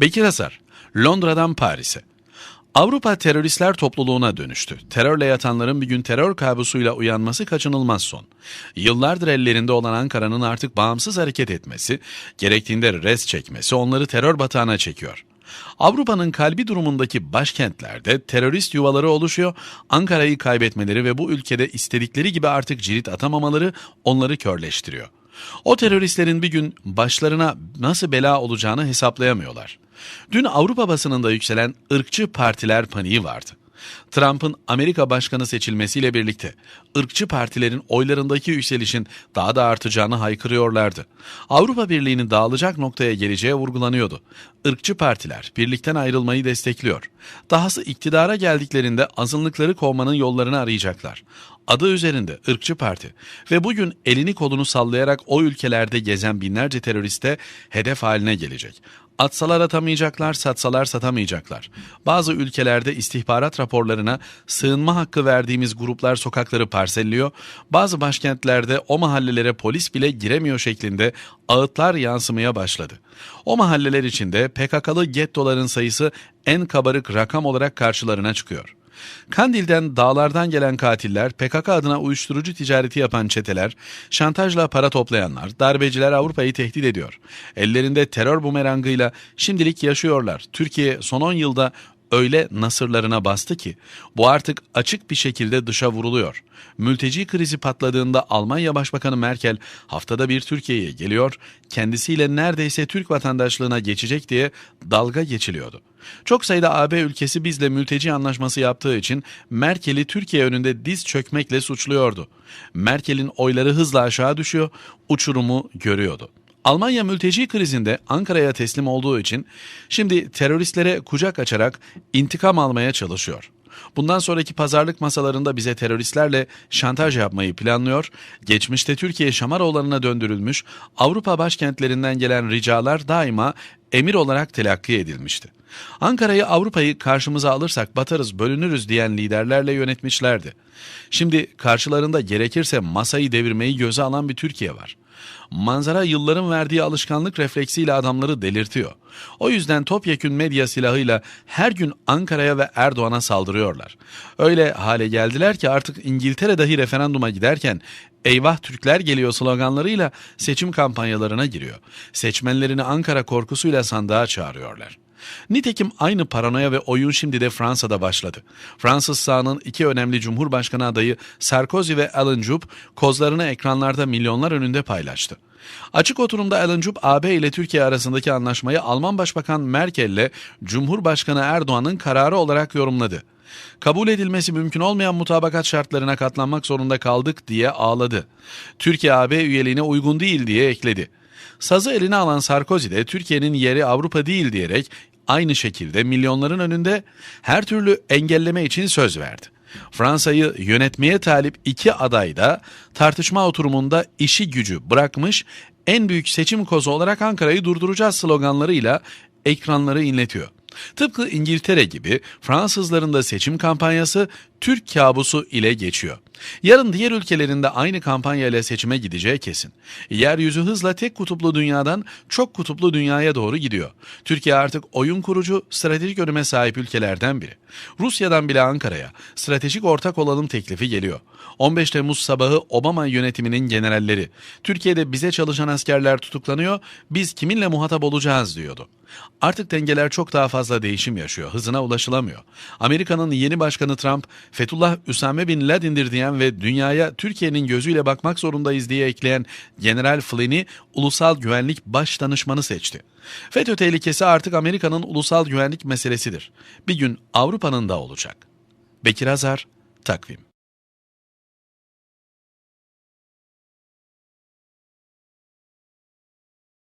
Bekir Hazar, Londra'dan Paris'e. Avrupa teröristler topluluğuna dönüştü. Terörle yatanların bir gün terör kabusuyla uyanması kaçınılmaz son. Yıllardır ellerinde olan Ankara'nın artık bağımsız hareket etmesi, gerektiğinde res çekmesi onları terör batağına çekiyor. Avrupa'nın kalbi durumundaki başkentlerde terörist yuvaları oluşuyor, Ankara'yı kaybetmeleri ve bu ülkede istedikleri gibi artık cirit atamamaları onları körleştiriyor. O teröristlerin bir gün başlarına nasıl bela olacağını hesaplayamıyorlar. Dün Avrupa basınında yükselen ırkçı partiler paniği vardı. Trump'ın Amerika başkanı seçilmesiyle birlikte ırkçı partilerin oylarındaki yükselişin daha da artacağını haykırıyorlardı. Avrupa Birliği'nin dağılacak noktaya geleceği vurgulanıyordu. Irkçı partiler birlikten ayrılmayı destekliyor. Dahası iktidara geldiklerinde azınlıkları kovmanın yollarını arayacaklar. Adı üzerinde ırkçı parti ve bugün elini kolunu sallayarak o ülkelerde gezen binlerce teröriste hedef haline gelecek. Atsalar atamayacaklar, satsalar satamayacaklar. Bazı ülkelerde istihbarat raporlarına sığınma hakkı verdiğimiz gruplar sokakları parselliyor, bazı başkentlerde o mahallelere polis bile giremiyor şeklinde ağıtlar yansımaya başladı. O mahalleler içinde PKK'lı gettoların sayısı en kabarık rakam olarak karşılarına çıkıyor. Kandil'den dağlardan gelen katiller, PKK adına uyuşturucu ticareti yapan çeteler, şantajla para toplayanlar, darbeciler Avrupa'yı tehdit ediyor. Ellerinde terör bumerangıyla şimdilik yaşıyorlar. Türkiye son 10 yılda öyle nasırlarına bastı ki bu artık açık bir şekilde dışa vuruluyor. Mülteci krizi patladığında Almanya Başbakanı Merkel haftada bir Türkiye'ye geliyor, kendisiyle neredeyse Türk vatandaşlığına geçecek diye dalga geçiliyordu. Çok sayıda AB ülkesi bizle mülteci anlaşması yaptığı için Merkel'i Türkiye önünde diz çökmekle suçluyordu. Merkel'in oyları hızla aşağı düşüyor, uçurumu görüyordu. Almanya mülteci krizinde Ankara'ya teslim olduğu için şimdi teröristlere kucak açarak intikam almaya çalışıyor. Bundan sonraki pazarlık masalarında bize teröristlerle şantaj yapmayı planlıyor. Geçmişte Türkiye Şamaroğullarına döndürülmüş, Avrupa başkentlerinden gelen ricalar daima emir olarak telakki edilmişti. Ankara'yı Avrupa'yı karşımıza alırsak batarız bölünürüz diyen liderlerle yönetmişlerdi. Şimdi karşılarında gerekirse masayı devirmeyi göze alan bir Türkiye var. Manzara yılların verdiği alışkanlık refleksiyle adamları delirtiyor. O yüzden topyekün medya silahıyla her gün Ankara'ya ve Erdoğan'a saldırıyorlar. Öyle hale geldiler ki artık İngiltere dahi referanduma giderken eyvah Türkler geliyor sloganlarıyla seçim kampanyalarına giriyor. Seçmenlerini Ankara korkusuyla sandığa çağırıyorlar. Nitekim aynı paranoya ve oyun şimdi de Fransa'da başladı. Fransız sağının iki önemli Cumhurbaşkanı adayı Sarkozy ve Alan Jupp kozlarını ekranlarda milyonlar önünde paylaştı. Açık oturumda Alan Jupp, AB ile Türkiye arasındaki anlaşmayı Alman Başbakan Merkel ile Cumhurbaşkanı Erdoğan'ın kararı olarak yorumladı. Kabul edilmesi mümkün olmayan mutabakat şartlarına katlanmak zorunda kaldık diye ağladı. Türkiye AB üyeliğine uygun değil diye ekledi. Sazı eline alan Sarkozy de Türkiye'nin yeri Avrupa değil diyerek aynı şekilde milyonların önünde her türlü engelleme için söz verdi. Fransa'yı yönetmeye talip iki aday da tartışma oturumunda işi gücü bırakmış en büyük seçim kozu olarak Ankara'yı durduracağız sloganlarıyla ekranları inletiyor. Tıpkı İngiltere gibi Fransızların da seçim kampanyası Türk kabusu ile geçiyor. Yarın diğer ülkelerinde aynı kampanya ile seçime gideceği kesin. Yeryüzü hızla tek kutuplu dünyadan çok kutuplu dünyaya doğru gidiyor. Türkiye artık oyun kurucu, stratejik önüme sahip ülkelerden biri. Rusya'dan bile Ankara'ya stratejik ortak olalım teklifi geliyor. 15 Temmuz sabahı Obama yönetiminin generalleri, Türkiye'de bize çalışan askerler tutuklanıyor, biz kiminle muhatap olacağız diyordu. Artık dengeler çok daha fazla değişim yaşıyor, hızına ulaşılamıyor. Amerika'nın yeni başkanı Trump, Fethullah Üsame Bin Laden'dir diyen ve dünyaya Türkiye'nin gözüyle bakmak zorundayız diye ekleyen General Flynn'i ulusal güvenlik baş danışmanı seçti. FETÖ tehlikesi artık Amerika'nın ulusal güvenlik meselesidir. Bir gün Avrupa'nın da olacak. Bekir Azar, Takvim